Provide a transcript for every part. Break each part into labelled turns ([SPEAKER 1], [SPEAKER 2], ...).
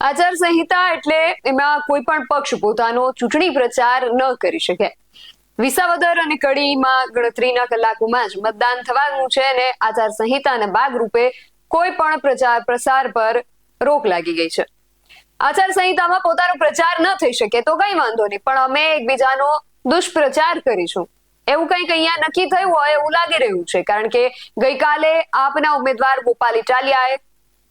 [SPEAKER 1] આચાર સંહિતા એટલે એમાં કોઈ પણ પક્ષ પોતાનો ચૂંટણી પ્રચાર ન કરી શકે. વિસાવદર અને કડીમાં ગણતરીના કલાકોમાં જ મતદાન થવાનું છે અને આચાર સંહિતાના ભાગરૂપે કોઈ પણ પ્રચાર પ્રસાર પર રોક લાગી ગઈ છે. આચાર સંહિતામાં પોતાનો પ્રચાર ન થઈ શકે તો કઈ વાંધો નહીં, પણ અમે એકબીજાનો દુષ્પ્રચાર કરીશું. એવું કંઈક અહીંયા નક્કી થયું હોય એવું લાગી રહ્યું છે, કારણ કે ગઈકાલે આપના ઉમેદવાર ગોપાલ ઇટાલિયાએ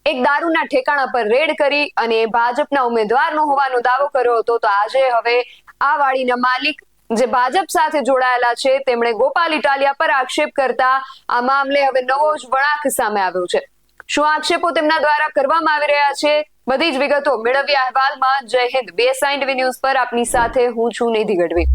[SPEAKER 1] એક દારૂના ઠેકાણા પર રેડ કરી અને ભાજપના ઉમેદવારનો હોવાનો દાવો કર્યો હતો. તો આજે હવે આ વાડીના માલિક જે ભાજપ સાથે જોડાયેલા છે, તેમણે ગોપાલ ઇટાલિયા પર આક્ષેપ કરતા આ મામલે હવે નવો જ વળાંક સામે આવ્યો છે. શું આક્ષેપો તેમના દ્વારા કરવામાં આવી રહ્યા છે? બધી જ વિગતો મેળવ્યા અહેવાલમાં જય હિન્દ. બીએસઆઈ ટીવી ન્યૂઝ પર આપની સાથે હું છું નિધિ ગઢવી.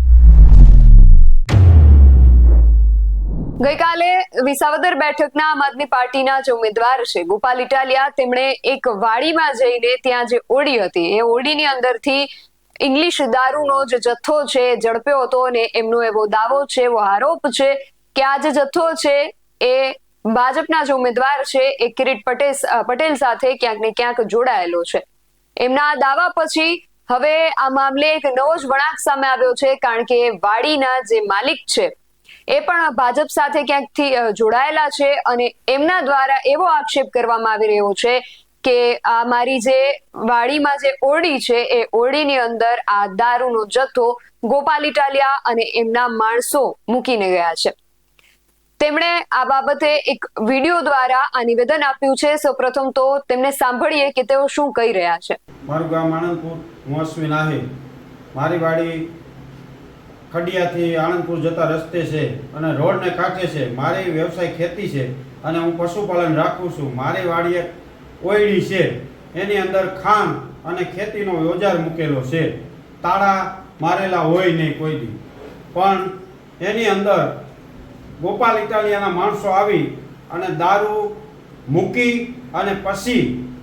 [SPEAKER 1] ગઈકાલે વિસાવદર બેઠકના આમ આદમી પાર્ટીના જે ઉમેદવાર છે, ગોપાલ ઇટાલિયા, તેમણે એક વાડીમાં જઈને ત્યાં જે ઓડી હતી, એ ઓડીની અંદરથી ઇંગ્લિશ દારૂનો જે જથ્થો છે ઝડપ્યો હતો અને એમનો એવો દાવો છે, એવો આરોપ છે કે આ જે જથ્થો છે એ ભાજપના જે ઉમેદવાર છે એ કિરીટ પટેલ પટેલ સાથે ક્યાંક ને ક્યાંક જોડાયેલો છે. એમના દાવા પછી હવે આ મામલે એક નવો જ વળાંક સામે આવ્યો છે, કારણ કે વાડીના જે માલિક છે એ પણ ભાજપ સાથે ક્યાંકથી જોડાયેલા છે અને એમના દ્વારા એવો આક્ષેપ કરવામાં આવી રહ્યો છે કે આ મારી જે વાડીમાં જે ઓરડી છે, એ ઓરડીની અંદર આ દારૂનો જથ્થો ગોપાલ ઇટાલિયા અને એમના માણસો મૂકીને ગયા છે. તેમણે આ બાબતે એક વીડિયો દ્વારા આ નિવેદન આપ્યું છે. સૌપ્રથમ તો તેમને સાંભળીએ કે તેઓ શું કહી રહ્યા છે.
[SPEAKER 2] મારું ગામ આણંદપુર, હું અશ્વિન મારી વાડી ખડિયાથી આણંદપુર જતા રસ્તે છે અને રોડને કાંઠે છે. મારી વ્યવસાય ખેતી છે અને હું પશુપાલન રાખું છું. મારી વાડીએ ઓયડી છે. એની અંદર ખાંડ અને ખેતીનો યોજાર મૂકેલો છે. તાળા મારેલા હોય નહીં કોઈ દી. પણ એની અંદર ગોપાલ ઇટાલિયાના માણસો આવી અને દારૂ મૂકી અને પછી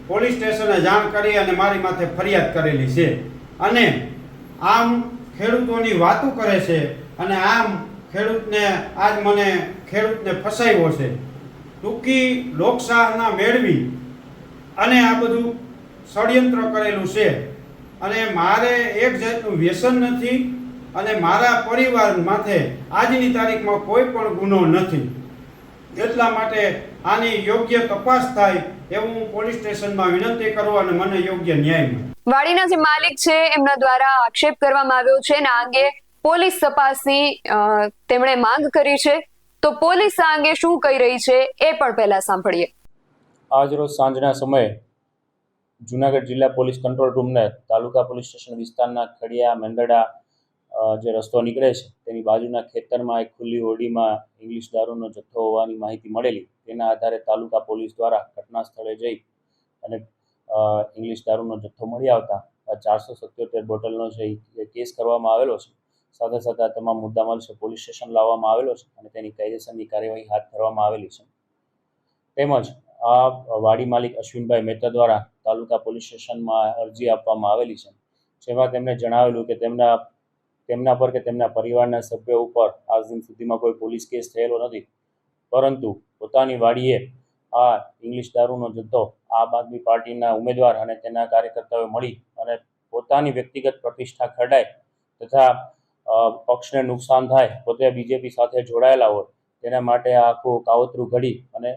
[SPEAKER 2] પોલીસ સ્ટેશને જાણ કરી અને મારી માથે ફરિયાદ કરેલી છે. અને આમ ખેડૂતોની વાતો કરે છે અને આમ ખેડૂતને, આજ મને ખેડૂતને ફસાયો છે. ટૂંકી લોકશાહના મેળવી અને આ બધું ષડયંત્ર કરેલું છે. અને મારે એક જાતનું વ્યસન નથી અને મારા પરિવાર માથે આજની તારીખમાં કોઈ પણ ગુનો નથી. એટલા માટે આની યોગ્ય તપાસ થાય એવું હું પોલીસ સ્ટેશનમાં વિનંતી કરું અને મને યોગ્ય ન્યાય મળે.
[SPEAKER 1] વાડીના જે માલિક છે એમના દ્વારા આક્ષેપ કરવામાં આવ્યો છે અને આ અંગે પોલીસ તપાસની તેમણે માંગ કરી છે. તો પોલીસ આ અંગે શું કહી રહી છે એ પણ પહેલા સાંભળીએ.
[SPEAKER 3] આજરોજ સાંજના સમયે જુનાગઢ જિલ્લા પોલીસ કંટ્રોલ રૂમને તાલુકા પોલીસ સ્ટેશન વિસ્તારના ખડિયા મેંદડા જે રસ્તો નીકળે છે, તેની બાજુના ખેતરમાં એક ખુલ્લી હોડીમાં ઇંગ્લિશ દારૂનો જથ્થો હોવાની માહિતી મળેલી. તેના આધારે તાલુકા પોલીસ દ્વારા ઘટના સ્થળે જઈ અને ઇંગ્લિશ દારૂનો જથ્થો મળી આવતા ચારસો સત્યોતેર બોટલનો જે કેસ કરવામાં આવેલો છે, સાથે સાથે આ તમામ મુદ્દામાલ છે પોલીસ સ્ટેશન લાવવામાં આવેલો છે અને તેની કાયદેસરની કાર્યવાહી હાથ ધરવામાં આવેલી છે. તેમજ આ વાડી માલિક અશ્વિનભાઈ મહેતા દ્વારા તાલુકા પોલીસ સ્ટેશનમાં અરજી આપવામાં આવેલી છે. જેમાં તેમણે જણાવેલું કે તેમના તેમના પર કે તેમના પરિવારના સભ્યો ઉપર આજ દિન સુધીમાં કોઈ પોલીસ કેસ થયેલો નથી. પરંતુ પોતાની વાડીએ આ ઇંગ્લિશ દારૂનો જથ્થો આમ આદમી પાર્ટીના ઉમેદવાર અને તેના કાર્યકર્તાઓએ મળી અને પોતાની વ્યક્તિગત પ્રતિષ્ઠા ખરડાય તથા પક્ષને નુકસાન થાય, પોતે બીજેપી સાથે જોડાયેલા હોય, તેના માટે આખું કાવતરું ઘડી અને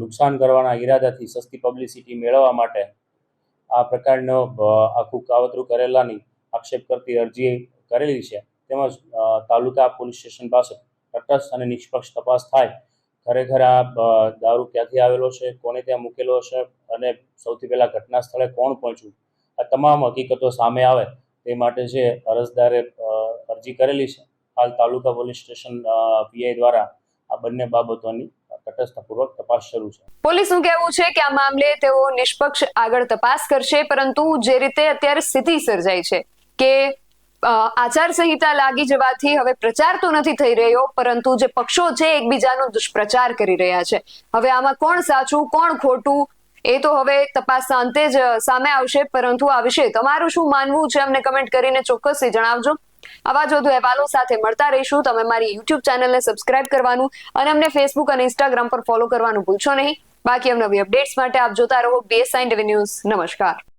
[SPEAKER 3] નુકસાન કરવાના ઈરાદાથી સસ્તી પબ્લિસિટી મેળવવા માટે આ પ્રકારનો આખું કાવતરું કરેલાની આક્ષેપ કરતી અરજી કરેલી છે. તેમજ તાલુકા પોલીસ સ્ટેશન પાસે તટસ્થ અને નિષ્પક્ષ તપાસ થાય. ખરેખર આ દારૂ ક્યાંથી આવેલો છે? કોને ત્યાં મૂકેલો છે અને સૌથી પહેલાં ઘટના સ્થળે કોણ પહોંચ્યું? આ તમામ હકીકતો સામે આવે તે માટે જે અરજદારે અરજી કરેલી છે, હાલ તાલુકા પોલીસ સ્ટેશન પીઆઈ દ્વારા આ બંને બાબતોની તટસ્થપૂર્વક તપાસ શરૂ છે.
[SPEAKER 1] પોલીસનું કહેવું છે કે આ મામલે તેઓ નિષ્પક્ષ આગળ તપાસ કરશે, પરંતુ જે રીતે અત્યારે સ્થિતિ સર્જાઈ છે કે અ, આચાર લાગી જવાથી હવે પ્રચાર તો નથી થઈ રહ્યો પરંતુ જે પક્ષો છે એકબીજાનો દુષ્પ્રચાર કરી રહ્યા છે. હવે આમાં કોણ સાચું કોણ ખોટું એ તો હવે તપાસના અંતે જ સામે આવશે. પરંતુ આ વિશે તમારું શું માનવું છે અમને કમેન્ટ કરીને ચોક્કસથી જણાવજો. આવા જ વધુ અહેવાલો સાથે મળતા રહીશું. તમે મારી યુટ્યુબ ચેનલને સબસ્ક્રાઇબ કરવાનું અને અમને ફેસબુક અને ઇન્સ્ટાગ્રામ પર ફોલો કરવાનું ભૂલશો નહીં. બાકી અવનવી અપડેટ્સ માટે આપ જોતા રહો બીએસઆઈ ટીવી ન્યૂઝ નમસ્કાર.